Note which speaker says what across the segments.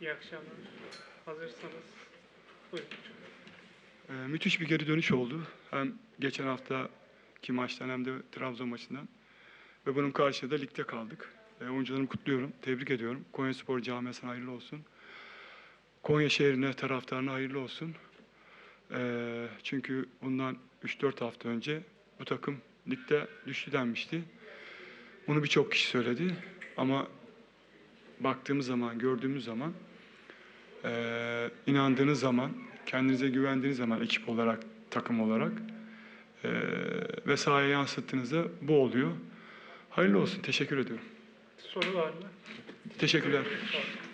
Speaker 1: İyi akşamlar. Hazırsanız buyurun.
Speaker 2: Ee, müthiş bir geri dönüş oldu. Hem geçen haftaki maçtan hem de Trabzon maçından. Ve bunun karşılığı da ligde kaldık. Ee, oyuncularımı kutluyorum, tebrik ediyorum. Konya Spor camiasına hayırlı olsun. Konya şehrine, taraftarına hayırlı olsun. Ee, çünkü bundan 3-4 hafta önce bu takım ligde düştü denmişti. Bunu birçok kişi söyledi. Ama baktığımız zaman, gördüğümüz zaman ee, inandığınız zaman, kendinize güvendiğiniz zaman ekip olarak, takım olarak ee, ve sahaya yansıttığınızda bu oluyor. Hayırlı olsun. Teşekkür ediyorum.
Speaker 1: Soru var mı?
Speaker 2: Teşekkürler.
Speaker 1: Olun.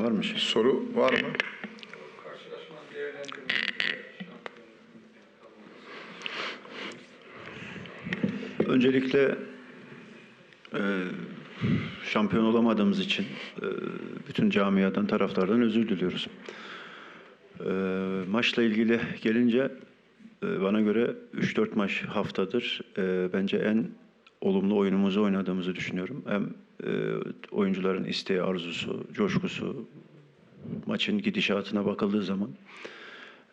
Speaker 3: Var mı şey? Soru var mı?
Speaker 4: Öncelikle e, şampiyon olamadığımız için e, bütün camiadan, taraftardan özür diliyoruz. E, maçla ilgili gelince e, bana göre 3-4 maç haftadır e, bence en olumlu oyunumuzu oynadığımızı düşünüyorum. Hem oyuncuların isteği, arzusu, coşkusu, maçın gidişatına bakıldığı zaman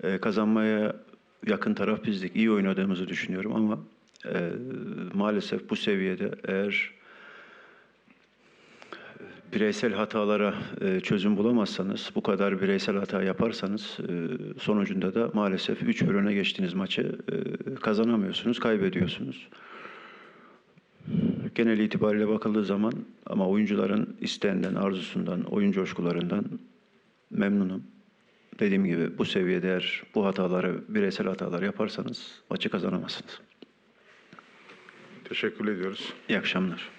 Speaker 4: e, kazanmaya yakın taraf bizdik. İyi oynadığımızı düşünüyorum ama e, maalesef bu seviyede eğer bireysel hatalara e, çözüm bulamazsanız, bu kadar bireysel hata yaparsanız sonucunda da maalesef 3-1 öne geçtiğiniz maçı kazanamıyorsunuz, kaybediyorsunuz. Genel itibariyle bakıldığı zaman ama oyuncuların isteğinden, arzusundan, oyun coşkularından memnunum. Dediğim gibi bu seviyede eğer bu hataları, bireysel hatalar yaparsanız maçı kazanamazsınız.
Speaker 3: Teşekkür ediyoruz.
Speaker 4: İyi akşamlar.